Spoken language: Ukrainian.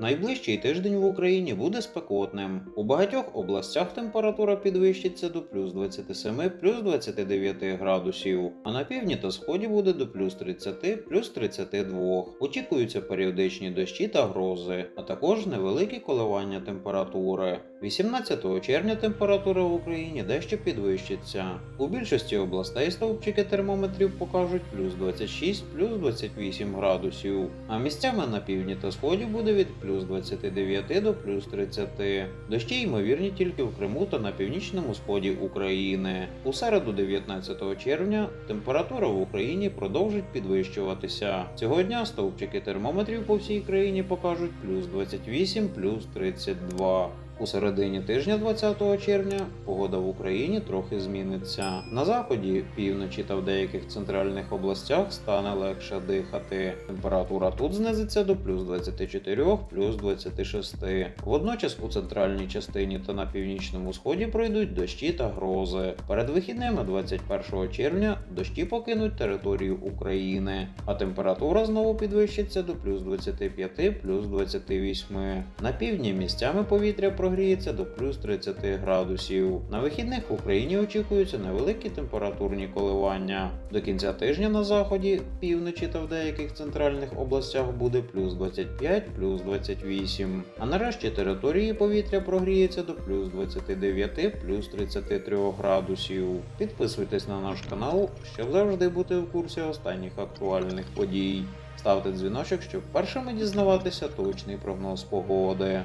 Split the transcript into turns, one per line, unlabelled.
Найближчий тиждень в Україні буде спекотним. У багатьох областях температура підвищиться до плюс 27, плюс 29 градусів, а на півдні та сході буде до плюс 30, плюс 32. Очікуються періодичні дощі та грози, а також невеликі коливання температури. 18 червня температура в Україні дещо підвищиться. У більшості областей стовпчики термометрів покажуть плюс 26, плюс 28 градусів, а місцями на півдні та сході буде від плюс 29 до плюс 30. Дощі ймовірні тільки в Криму та на північному сході України. У середу 19 червня температура в Україні продовжить підвищуватися. Цього дня стовпчики термометрів по всій країні покажуть плюс 28, плюс 32. У середині тижня 20 червня погода в Україні трохи зміниться. На заході, півночі та в деяких центральних областях стане легше дихати. Температура тут знизиться до плюс 24, плюс 26. Водночас у центральній частині та на північному сході пройдуть дощі та грози. Перед вихідними 21 червня дощі покинуть територію України, а температура знову підвищиться до плюс 25, плюс 28. На півдні місцями повітря прогріється до плюс 30 градусів. На вихідних в Україні очікуються невеликі температурні коливання. До кінця тижня на заході, півночі та в деяких центральних областях буде плюс 25, плюс 28. А нарешті території повітря прогріється до плюс 29, плюс 33 градусів. Підписуйтесь на наш канал, щоб завжди бути в курсі останніх актуальних подій. Ставте дзвіночок, щоб першими дізнаватися точний прогноз погоди.